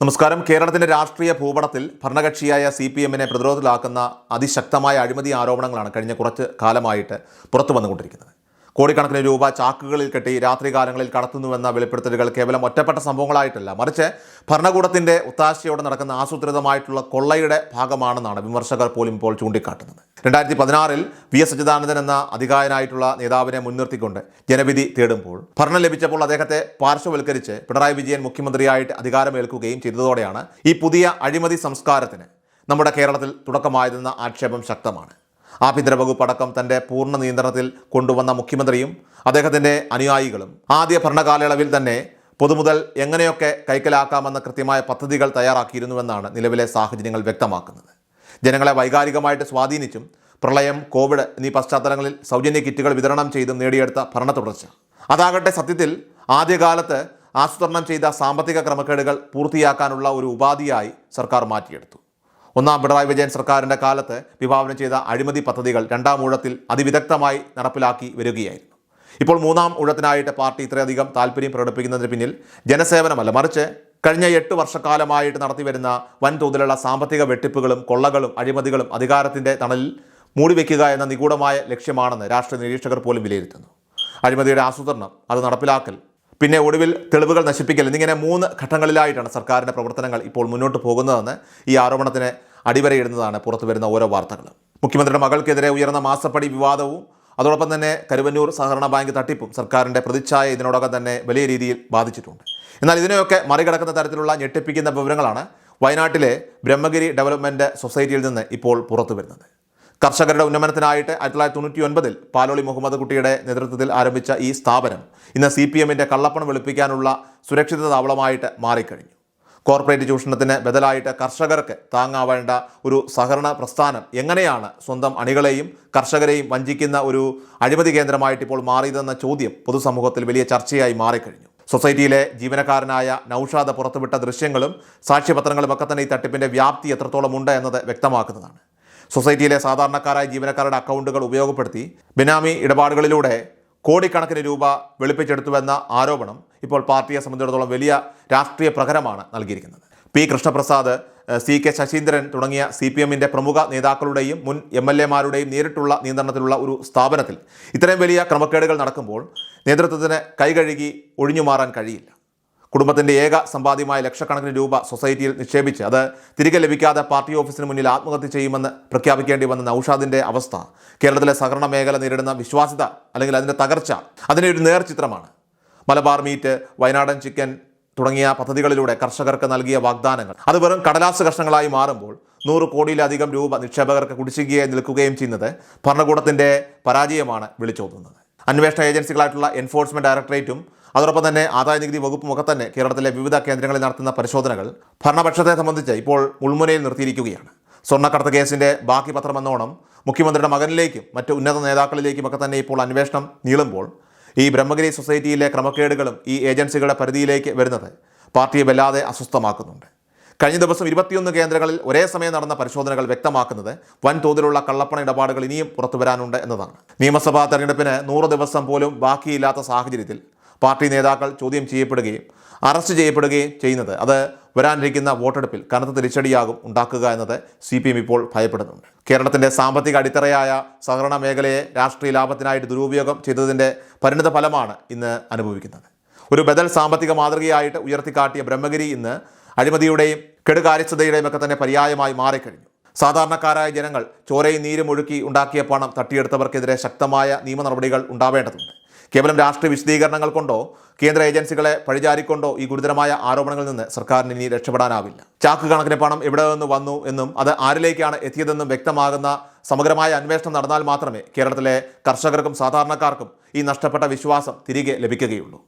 നമസ്കാരം. കേരളത്തിന്റെ രാഷ്ട്രീയ ഭൂപടത്തിൽ ഭരണകക്ഷിയായ സി പി എമ്മിനെ പ്രതിരോധത്തിലാക്കുന്ന അതിശക്തമായ അഴിമതി ആരോപണങ്ങളാണ് കഴിഞ്ഞ കുറച്ച് കാലമായിട്ട് പുറത്തു വന്നുകൊണ്ടിരിക്കുന്നത്. കോടിക്കണക്കിന് രൂപ ചാക്കുകളിൽ കെട്ടി രാത്രികാലങ്ങളിൽ കടത്തുന്നുവെന്ന വെളിപ്പെടുത്തലുകൾ കേവലം ഒറ്റപ്പെട്ട സംഭവങ്ങളായിട്ടല്ല. മറിച്ച് ഭരണകൂടത്തിന്റെ ഒത്താശയോടെ നടക്കുന്ന ആസൂത്രിതമായിട്ടുള്ള കൊള്ളയുടെ ഭാഗമാണെന്നാണ് വിമർശകർ പോലും ഇപ്പോൾ ചൂണ്ടിക്കാട്ടുന്നത്. രണ്ടായിരത്തി പതിനാറിൽ വി എസ് സച്ചിദാനന്ദൻ എന്ന അധികാരനായിട്ടുള്ള നേതാവിനെ മുൻനിർത്തിക്കൊണ്ട് ജനവിധി തേടുമ്പോൾ ഭരണം ലഭിച്ചപ്പോൾ അദ്ദേഹത്തെ പാർശ്വവൽക്കരിച്ച് പിണറായി വിജയൻ മുഖ്യമന്ത്രിയായിട്ട് അധികാരമേൽക്കുകയും ചെയ്തതോടെയാണ് ഈ പുതിയ അഴിമതി സംസ്കാരത്തിന് നമ്മുടെ കേരളത്തിൽ തുടക്കമായതെന്ന ആക്ഷേപം ശക്തമാണ്. ആഭ്യന്തര വകുപ്പ് അടക്കം തന്റെ പൂർണ നിയന്ത്രണത്തിൽ കൊണ്ടുവന്ന മുഖ്യമന്ത്രിയും അദ്ദേഹത്തിന്റെ അനുയായികളും ആദ്യ ഭരണകാലയളവിൽ തന്നെ പൊതുമുതൽ എങ്ങനെയൊക്കെ കൈക്കലാക്കാമെന്ന കൃത്യമായ പദ്ധതികൾ തയ്യാറാക്കിയിരുന്നുവെന്നാണ് നിലവിലെ സാഹചര്യങ്ങൾ വ്യക്തമാക്കുന്നത്. ജനങ്ങളെ വൈകാരികമായിട്ട് സ്വാധീനിച്ചും പ്രളയം കോവിഡ് എന്നീ പശ്ചാത്തലങ്ങളിൽ സൗജന്യ കിറ്റുകൾ വിതരണം ചെയ്തും നേടിയെടുത്ത ഭരണ തുടർച്ച അതാകട്ടെ സത്യത്തിൽ ആദ്യകാലത്ത് ആസൂത്രണം ചെയ്ത സാമ്പത്തിക ക്രമക്കേടുകൾ പൂർത്തിയാക്കാനുള്ള ഒരു ഉപാധിയായി സർക്കാർ മാറ്റിയെടുത്തു. ഒന്നാം പിണറായി വിജയൻ സർക്കാരിന്റെ കാലത്ത് വിഭാവനം ചെയ്ത അഴിമതി പദ്ധതികൾ രണ്ടാം ഊഴത്തിൽ അതിവിദഗ്ധമായി നടപ്പിലാക്കി വരികയായിരുന്നു. ഇപ്പോൾ മൂന്നാം ഊഴത്തിനായിട്ട് പാർട്ടി ഇത്രയധികം താല്പര്യം പ്രകടിപ്പിക്കുന്നതിന് പിന്നിൽ ജനസേവനമല്ല മറിച്ച് കഴിഞ്ഞ എട്ട് വർഷക്കാലമായിട്ട് നടത്തിവരുന്ന വൻതോതിലുള്ള സാമ്പത്തിക വെട്ടിപ്പുകളും കൊള്ളകളും അഴിമതികളും അധികാരത്തിന്റെ തണലിൽ മൂടിവെക്കുക എന്ന നിഗൂഢമായ ലക്ഷ്യമാണെന്ന് രാഷ്ട്രീയ നിരീക്ഷകർ പോലും വിലയിരുത്തുന്നു. അഴിമതിയുടെ ആസൂത്രണം അത് നടപ്പിലാക്കൽ പിന്നെ ഒടുവിൽ തെളിവുകൾ നശിപ്പിക്കൽ എന്നിങ്ങനെ മൂന്ന് ഘട്ടങ്ങളിലായിട്ടാണ് സർക്കാരിന്റെ പ്രവർത്തനങ്ങൾ ഇപ്പോൾ മുന്നോട്ട് പോകുന്നതെന്ന് ഈ ആരോപണത്തിന് അടിവരയിടുന്നതാണ് പുറത്തു വരുന്ന ഓരോ വാർത്തകളും. മുഖ്യമന്ത്രിയുടെ മകൾക്കെതിരെ ഉയർന്ന മാസപ്പടി വിവാദവും അതോടൊപ്പം തന്നെ കരുവന്നൂർ സഹകരണ ബാങ്ക് തട്ടിപ്പും സർക്കാരിന്റെ പ്രതിച്ഛായ ഇതിനോടകം തന്നെ വലിയ രീതിയിൽ ബാധിച്ചിട്ടുണ്ട്. എന്നാൽ ഇതിനെയൊക്കെ മറികടക്കുന്ന തരത്തിലുള്ള ഞെട്ടിപ്പിക്കുന്ന വിവരങ്ങളാണ് വയനാട്ടിലെ ബ്രഹ്മഗിരി ഡെവലപ്മെന്റ് സൊസൈറ്റിയിൽ നിന്ന് ഇപ്പോൾ പുറത്തു വരുന്നത് കർഷകരുടെ ഉന്നമനത്തിനായിട്ട് ആയിരത്തി തൊള്ളായിരത്തി തൊണ്ണൂറ്റി ഒൻപതിൽ പാലോളി മുഹമ്മദ് കുട്ടിയുടെ നേതൃത്വത്തിൽ ആരംഭിച്ച ഈ സ്ഥാപനം ഇന്ന് സി പി എമ്മിന്റെ കള്ളപ്പണം വെളുപ്പിക്കാനുള്ള സുരക്ഷിത താവളമായിട്ട് മാറിക്കഴിഞ്ഞു. കോർപ്പറേറ്റ് ചൂഷണത്തിന് ബദലായിട്ട് കർഷകർക്ക് താങ്ങാവേണ്ട ഒരു സഹകരണ പ്രസ്ഥാനം എങ്ങനെയാണ് സ്വന്തം അണികളെയും കർഷകരെയും വഞ്ചിക്കുന്ന ഒരു അഴിമതി കേന്ദ്രമായിട്ട് ഇപ്പോൾ മാറിയതെന്ന ചോദ്യം പൊതുസമൂഹത്തിൽ വലിയ ചർച്ചയായി മാറിക്കഴിഞ്ഞു. സൊസൈറ്റിയിലെ ജീവനക്കാരനായ നൌഷാദ് പുറത്തുവിട്ട ദൃശ്യങ്ങളും സാക്ഷ്യപത്രങ്ങളും ഒക്കെ തന്നെ ഈ തട്ടിപ്പിന്റെ വ്യാപ്തി എത്രത്തോളം ഉണ്ട് എന്നത് വ്യക്തമാക്കുന്നതാണ്. സൊസൈറ്റിയിലെ സാധാരണക്കാരായ ജീവനക്കാരുടെ അക്കൗണ്ടുകൾ ഉപയോഗപ്പെടുത്തി ബിനാമി ഇടപാടുകളിലൂടെ കോടിക്കണക്കിന് രൂപ വെളുപ്പിച്ചെടുത്തുവെന്ന ആരോപണം ഇപ്പോൾ പാർട്ടിയെ സംബന്ധിച്ചിടത്തോളം വലിയ രാഷ്ട്രീയ പ്രകരമാണ് നൽകിയിരിക്കുന്നത്. P Krishnaprasad C K Saseendran തുടങ്ങിയ സി പി എമ്മിന്റെ പ്രമുഖ നേതാക്കളുടെയും മുൻ എം എൽ എമാരുടെയും നേരിട്ടുള്ള നിയന്ത്രണത്തിലുള്ള ഒരു സ്ഥാപനത്തിൽ ഇത്രയും വലിയ ക്രമക്കേടുകൾ നടക്കുമ്പോൾ നേതൃത്വത്തിന് കൈകഴുകി ഒഴിഞ്ഞുമാറാൻ കഴിയില്ല. കുടുംബത്തിന്റെ ഏക സമ്പാദ്യമായ ലക്ഷക്കണക്കിന് രൂപ സൊസൈറ്റിയിൽ നിക്ഷേപിച്ച് അത് തിരികെ ലഭിക്കാതെ പാർട്ടി ഓഫീസിന് മുന്നിൽ ആത്മഹത്യ ചെയ്യുമെന്ന് പ്രഖ്യാപിക്കേണ്ടി വന്ന നൌഷാദിന്റെ അവസ്ഥ കേരളത്തിലെ സഹകരണ മേഖല നേരിടുന്ന വിശ്വാസ്യത അല്ലെങ്കിൽ അതിന്റെ തകർച്ച അതിന്റെ ഒരു നേർചിത്രമാണ്. മലബാർ മീറ്റ് വയനാടൻ ചിക്കൻ തുടങ്ങിയ പദ്ധതികളിലൂടെ കർഷകർക്ക് നൽകിയ വാഗ്ദാനങ്ങൾ. അത് വെറും കടലാസ് കഷ്ണങ്ങളായി മാറുമ്പോൾ നൂറ് കോടിയിലധികം രൂപ നിക്ഷേപകർക്ക് കുടിശ്ശികയായി നിൽക്കുകയും ചെയ്യുന്നത് ഭരണകൂടത്തിന്റെ പരാജയമാണ് വിളിച്ചോതുന്നത്. അന്വേഷണ ഏജൻസികളായിട്ടുള്ള എൻഫോഴ്സ്മെന്റ് ഡയറക്ടറേറ്റും അതോടൊപ്പം തന്നെ ആദായ നികുതി വകുപ്പും ഒക്കെ തന്നെ കേരളത്തിലെ വിവിധ കേന്ദ്രങ്ങളിൽ നടത്തുന്ന പരിശോധനകൾ ഭരണപക്ഷത്തെ സംബന്ധിച്ച് ഇപ്പോൾ മുൾമുനയിൽ നിർത്തിയിരിക്കുകയാണ്. സ്വർണക്കടത്ത് കേസിന്റെ ബാക്കി പത്രമെന്നോണം മുഖ്യമന്ത്രിയുടെ മകനിലേക്കും മറ്റ് ഉന്നത നേതാക്കളിലേക്കും ഒക്കെ തന്നെ ഇപ്പോൾ അന്വേഷണം നീളുമ്പോൾ ഈ ബ്രഹ്മഗിരി സൊസൈറ്റിയിലെ ക്രമക്കേടുകളും ഈ ഏജൻസികളുടെ പരിധിയിലേക്ക് വരുന്നത് പാർട്ടിയെ വല്ലാതെ അസ്വസ്ഥമാക്കുന്നുണ്ട്. കഴിഞ്ഞ ദിവസം ഇരുപത്തിയൊന്ന് കേന്ദ്രങ്ങളിൽ ഒരേ സമയം നടന്ന പരിശോധനകൾ വ്യക്തമാക്കുന്നത് വൻതോതിലുള്ള കള്ളപ്പണ ഇടപാടുകൾ ഇനിയും പുറത്തുവരാനുണ്ട് എന്നതാണ്. നിയമസഭാ തെരഞ്ഞെടുപ്പിന് നൂറ് ദിവസം പോലും ബാക്കിയില്ലാത്ത സാഹചര്യത്തിൽ പാർട്ടി നേതാക്കൾ ചോദ്യം ചെയ്യപ്പെടുകയും അറസ്റ്റ് ചെയ്യപ്പെടുകയും ചെയ്യുന്നത്. അത് വരാനിരിക്കുന്ന വോട്ടെടുപ്പിൽ കനത്ത തിരിച്ചടിയാകും ഉണ്ടാക്കുക എന്നത് സി പി എം ഇപ്പോൾ ഭയപ്പെടുന്നുണ്ട്. കേരളത്തിന്റെ സാമ്പത്തിക അടിത്തറയായ സഹകരണ മേഖലയെ രാഷ്ട്രീയ ലാഭത്തിനായിട്ട് ദുരുപയോഗം ചെയ്തതിന്റെ പരിണിത ഫലമാണ് ഇന്ന് അനുഭവിക്കുന്നത്. ഒരു ബദൽ സാമ്പത്തിക മാതൃകയായിട്ട് ഉയർത്തിക്കാട്ടിയ ബ്രഹ്മഗിരി ഇന്ന് അഴിമതിയുടെയും കെടുകാര്യസ്ഥതയുടെയും ഒക്കെ തന്നെ പര്യായമായി മാറിക്കഴിഞ്ഞു. സാധാരണക്കാരായ ജനങ്ങൾ ചോരയും നീരും ഒഴുക്കി ഉണ്ടാക്കിയ പണം തട്ടിയെടുത്തവർക്കെതിരെ ശക്തമായ നിയമ നടപടികൾ ഉണ്ടാവേണ്ടതുണ്ട്. കേവലം രാഷ്ട്രീയ വിശദീകരണങ്ങൾ കൊണ്ടോ കേന്ദ്ര ഏജൻസികളെ പഴിചാരിക്കൊണ്ടോ ഈ ഗുരുതരമായ ആരോപണങ്ങളിൽ നിന്ന് സർക്കാരിന് ഇനി രക്ഷപ്പെടാനാവില്ല. ചാക്ക് കണക്കിന് പണം എവിടെ നിന്ന് വന്നു എന്നും അത് ആരിലേക്കാണ് എത്തിയതെന്നും വ്യക്തമാകുന്ന സമഗ്രമായ അന്വേഷണം നടന്നാൽ മാത്രമേ കേരളത്തിലെ കർഷകർക്കും സാധാരണക്കാർക്കും ഈ നഷ്ടപ്പെട്ട വിശ്വാസം തിരികെ ലഭിക്കുകയുള്ളൂ.